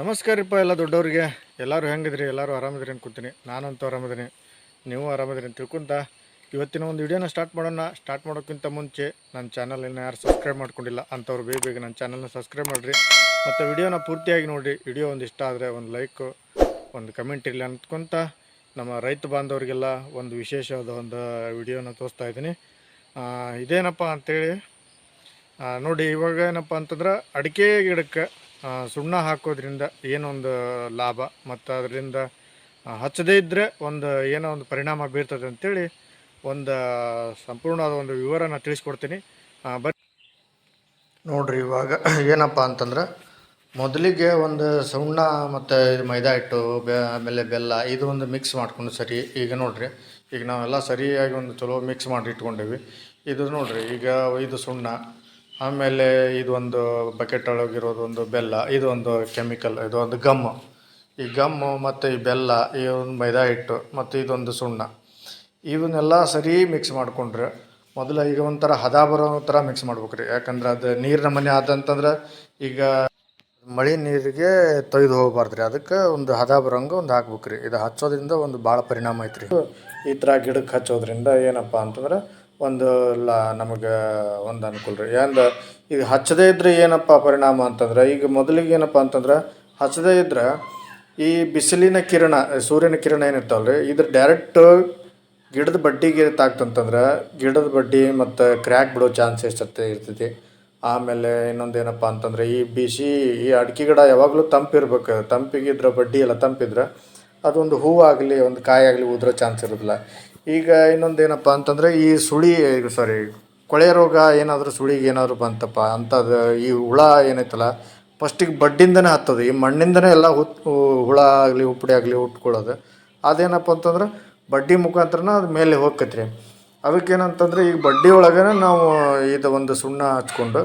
ನಮಸ್ಕಾರ ರೀಪ್ಪ ಎಲ್ಲ ದೊಡ್ಡವ್ರಿಗೆ. ಎಲ್ಲರೂ ಹೆಂಗಿದ್ರಿ? ಎಲ್ಲರೂ ಆರಾಮಿದ್ರಿ ಅನ್ಕೊತೀನಿ. ನಾನಂತೂ ಆರಾಮಿದ್ದೀನಿ. ನೀವು ಆರಾಮಿದ್ರಿ ಅಂತ ತಿಳ್ಕೊಂತ ಇವತ್ತಿನ ಒಂದು ವಿಡಿಯೋನ ಸ್ಟಾರ್ಟ್ ಮಾಡೋಣ. ಸ್ಟಾರ್ಟ್ ಮಾಡೋಕ್ಕಿಂತ ಮುಂಚೆ ನನ್ನ ಚಾನಲನ್ನು ಯಾರು ಸಬ್ಸ್ಕ್ರೈಬ್ ಮಾಡ್ಕೊಂಡಿಲ್ಲ ಅಂಥವ್ರು ಬೇಗ ಬೇಗ ನನ್ನ ಚಾನಲ್ನ ಸಬ್ಸ್ಕ್ರೈಬ್ ಮಾಡಿರಿ. ಮತ್ತು ವಿಡಿಯೋನ ಪೂರ್ತಿಯಾಗಿ ನೋಡಿರಿ ವಿಡಿಯೋ ಒಂದು ಇಷ್ಟ ಆದರೆ ಒಂದು ಲೈಕು ಒಂದು ಕಮೆಂಟ್ ಇರಲಿ ಅಂದ್ಕೊಂತ ನಮ್ಮ ರೈತ ಬಾಂಧವರಿಗೆಲ್ಲ ಒಂದು ವಿಶೇಷವಾದ ಒಂದು ವಿಡಿಯೋನ ತೋರಿಸ್ತಾ ಇದ್ದೀನಿ. ಇದೇನಪ್ಪ ಅಂಥೇಳಿ ನೋಡಿ ಇವಾಗ ಏನಪ್ಪ ಅಂತಂದ್ರೆ ಅಡಿಕೆ ಗಿಡಕ್ಕೆ ಸುಣ್ಣ ಹಾಕೋದ್ರಿಂದ ಏನೊಂದು ಲಾಭ ಮತ್ತು ಅದರಿಂದ ಹಚ್ಚದೇ ಇದ್ದರೆ ಒಂದು ಏನೋ ಒಂದು ಪರಿಣಾಮ ಬೀರ್ತದೆ ಅಂತೇಳಿ ಒಂದು ಸಂಪೂರ್ಣವಾದ ಒಂದು ವಿವರನ ತಿಳಿಸ್ಕೊಡ್ತೀನಿ. ಬನ್ನಿ. ನೋಡ್ರಿ, ಇವಾಗ ಏನಪ್ಪ ಅಂತಂದ್ರೆ ಮೊದಲಿಗೆ ಒಂದು ಸುಣ್ಣ ಮತ್ತು ಮೈದಾ ಹಿಟ್ಟು, ಬೆ, ಆಮೇಲೆ ಬೆಲ್ಲ ಇದು ಒಂದು ಮಿಕ್ಸ್ ಮಾಡ್ಕೊಂಡು ಸರಿ, ಈಗ ನೋಡ್ರಿ, ಈಗ ನಾವೆಲ್ಲ ಸರಿಯಾಗಿ ಒಂದು ಚಲೋ ಮಿಕ್ಸ್ ಮಾಡಿ ಇಟ್ಕೊಂಡೀವಿ. ಇದು ನೋಡ್ರಿ, ಈಗ ಇದು ಸುಣ್ಣ ಆಮೇಲೆ ಇದೊಂದು ಬಕೆಟ್ ಒಳಗಿರೋದು ಒಂದು ಬೆಲ್ಲ, ಇದೊಂದು ಕೆಮಿಕಲ್ ಇದು ಒಂದು ಗಮ್ಮು ಈ ಗಮ್ಮು ಮತ್ತು ಈ ಬೆಲ್ಲ, ಈ ಒಂದು ಮೈದಾ ಹಿಟ್ಟು ಮತ್ತು ಇದೊಂದು ಸುಣ್ಣ. ಇವನ್ನೆಲ್ಲ ಸರಿ ಮಿಕ್ಸ್ ಮಾಡಿಕೊಂಡ್ರೆ ಮೊದಲು ಈಗ ಒಂಥರ ಹದ ಬರೋ ಥರ ಮಿಕ್ಸ್ ಮಾಡ್ಬೇಕು ರೀ ಯಾಕಂದ್ರೆ ಅದು ನೀರಿನ ಮನೆ ಆದಂತಂದ್ರೆ ಈಗ ಮಳೆ ನೀರಿಗೆ ತೊಯ್ದು ಹೋಗಬಾರ್ದು ರೀ ಅದಕ್ಕೆ ಒಂದು ಹದ ಬರೋಂಗೆ ಒಂದು ಹಾಕ್ಬೇಕು ರೀ ಇದು ಹಚ್ಚೋದ್ರಿಂದ ಒಂದು ಭಾಳ ಪರಿಣಾಮ ಐತ್ರಿ. ಈ ಥರ ಗಿಡಕ್ಕೆ ಹಚ್ಚೋದ್ರಿಂದ ಏನಪ್ಪ ಅಂತಂದ್ರೆ ಒಂದು ಲ, ನಮಗೆ ಒಂದು ಅನುಕೂಲ ರೀ ಏನಂದ್ರೆ ಈಗ ಹಚ್ಚದೇ ಇದ್ರೆ ಏನಪ್ಪ ಪರಿಣಾಮ ಅಂತಂದ್ರೆ, ಈಗ ಮೊದಲಿಗೆ ಏನಪ್ಪ ಅಂತಂದ್ರೆ, ಹಚ್ಚದೇ ಇದ್ರೆ ಈ ಬಿಸಿಲಿನ ಕಿರಣ, ಸೂರ್ಯನ ಕಿರಣ ಏನಿರ್ತಾವಲ್ಲ ರೀ ಇದ್ರ ಡೈರೆಕ್ಟ್ ಗಿಡದ ಬಡ್ಡಿಗೆ ತಾಕ್ತಂತಂದ್ರೆ ಗಿಡದ ಬಡ್ಡಿ ಮತ್ತು ಕ್ರ್ಯಾಕ್ ಬಿಡೋ ಚಾನ್ಸ್ ಎಷ್ಟತ್ತೆ ಇರ್ತೈತಿ. ಆಮೇಲೆ ಇನ್ನೊಂದು ಏನಪ್ಪ ಅಂತಂದ್ರೆ, ಈ ಬಿಸಿ, ಈ ಅಡಿಕೆ ಗಿಡ ಯಾವಾಗಲೂ ತಂಪಿರ್ಬೇಕು ತಂಪಿಗಿದ್ರೆ ಬಡ್ಡಿ ಎಲ್ಲ ತಂಪಿದ್ರೆ ಅದೊಂದು ಹೂವಾಗಲಿ, ಒಂದು ಕಾಯಿ ಆಗಲಿ ಉದ್ರೋ ಚಾನ್ಸ್ ಇರೋದಿಲ್ಲ. ಈಗ ಇನ್ನೊಂದು ಏನಪ್ಪ ಅಂತಂದ್ರೆ ಈ ಸುಳಿ ಸಾರಿ ಕೊಳೆ ರೋಗ ಏನಾದರೂ ಸುಳಿಗೆ ಏನಾದರೂ ಬಂತಪ್ಪ ಅಂಥದ್ದು ಈ ಹುಳ ಏನೈತಲ್ಲ ಫಸ್ಟಿಗೆ ಬಡ್ಡಿಂದನೇ ಹತ್ತದ. ಈ ಮಣ್ಣಿಂದನೇ ಎಲ್ಲ ಹುತ್ ಹುಳ ಆಗಲಿ, ಉಪ್ಪುಡಿ ಆಗಲಿ ಉಟ್ಕೊಳ್ಳೋದು. ಅದೇನಪ್ಪ ಅಂತಂದ್ರೆ ಬಡ್ಡಿ ಮುಖಾಂತರನ ಅದು ಮೇಲೆ ಹೋಗ್ಕತ್ರಿ. ಅದಕ್ಕೇನಂತಂದ್ರೆ ಈಗ ಬಡ್ಡಿ ಒಳಗನೆ ನಾವು ಇದು ಒಂದು ಸುಣ್ಣ ಹಚ್ಕೊಂಡು,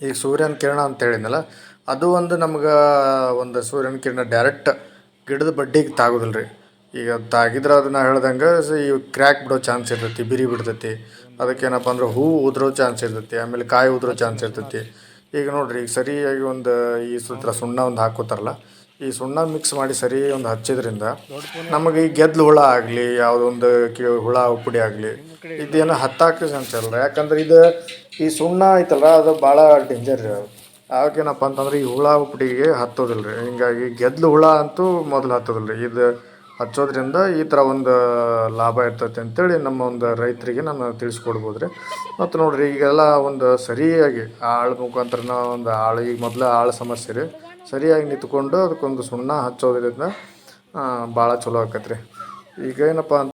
ಈಗ ಸೂರ್ಯನ ಕಿರಣ ಅಂತ ಹೇಳಿದ್ನಲ್ಲ, ಅದು ಒಂದು ನಮ್ಗೆ ಒಂದು ಸೂರ್ಯನ ಕಿರಣ ಡೈರೆಕ್ಟ್ ಗಿಡದ ಬಡ್ಡಿಗೆ ತಾಗೋದಿಲ್ಲ ರೀ ಈಗ ತಾಗಿದ್ರೆ ಅದನ್ನ ಹೇಳ್ದಂಗೆ ಈ ಕ್ರ್ಯಾಕ್ ಬಿಡೋ ಚಾನ್ಸ್ ಇರ್ತೈತಿ, ಬಿರಿ ಬಿಡ್ತೈತಿ. ಅದಕ್ಕೇನಪ್ಪ ಅಂದ್ರೆ ಹೂ ಉದ್ರೋ ಚಾನ್ಸ್ ಇರ್ತೈತಿ, ಆಮೇಲೆ ಕಾಯಿ ಉದ್ರೋ ಚಾನ್ಸ್ ಇರ್ತೈತಿ. ಈಗ ನೋಡ್ರಿ, ಈಗ ಸರಿಯಾಗಿ ಒಂದು ಈ ಸುತ್ತ ಸುಣ್ಣ ಒಂದು ಹಾಕೋತಾರಲ್ಲ, ಈ ಸುಣ್ಣ ಮಿಕ್ಸ್ ಮಾಡಿ ಸರಿ ಒಂದು ಹಚ್ಚಿದ್ರಿಂದ ನಮಗೆ ಈ ಗೆದ್ಲು ಹುಳ ಆಗಲಿ, ಯಾವುದೊಂದು ಕಿ ಹುಳ ಉಪ್ಪುಡಿ ಆಗಲಿ, ಇದೇನು ಹತ್ತಾಕ ಚಾನ್ಸ್ ಇರಲ್ಲ ಯಾಕಂದ್ರೆ ಇದು ಈ ಸುಣ್ಣ ಐತಲ್ಲ, ಅದು ಭಾಳ ಡೇಂಜರ್ ಯಾವಾಗೇನಪ್ಪ ಅಂತಂದ್ರೆ ಈ ಹುಳ ಉಪ್ಪುಡಿಗೆ ಹತ್ತೋದಿಲ್ಲ ರೀ ಹಿಂಗಾಗಿ ಗೆದ್ಲು ಹುಳ ಅಂತೂ ಮೊದಲು ಹತ್ತೋದಿಲ್ಲ ರೀ ಇದು ಹಚ್ಚೋದ್ರಿಂದ ಈ ಥರ ಒಂದು ಲಾಭ ಇರ್ತೈತೆ ಅಂತೇಳಿ ನಮ್ಮ ಒಂದು ರೈತರಿಗೆ ನಾನು ತಿಳಿಸ್ಕೊಡ್ಬೋದು ರೀ ಮತ್ತು ನೋಡಿರಿ, ಈಗೆಲ್ಲ ಒಂದು ಸರಿಯಾಗಿ ಆಳು ಮುಖಾಂತರ ಒಂದು ಆಳು, ಈಗ ಮೊದಲು ಆಳು ಸಮಸ್ಯೆ ರೀ. ಸರಿಯಾಗಿ ನಿಂತ್ಕೊಂಡು ಅದಕ್ಕೊಂದು ಸುಣ್ಣ ಹಚ್ಚೋದ್ರಿಂದ ಭಾಳ ಚಲೋ ಆಕೈತೆ ರೀ ಈಗ ಏನಪ್ಪ ಅಂತ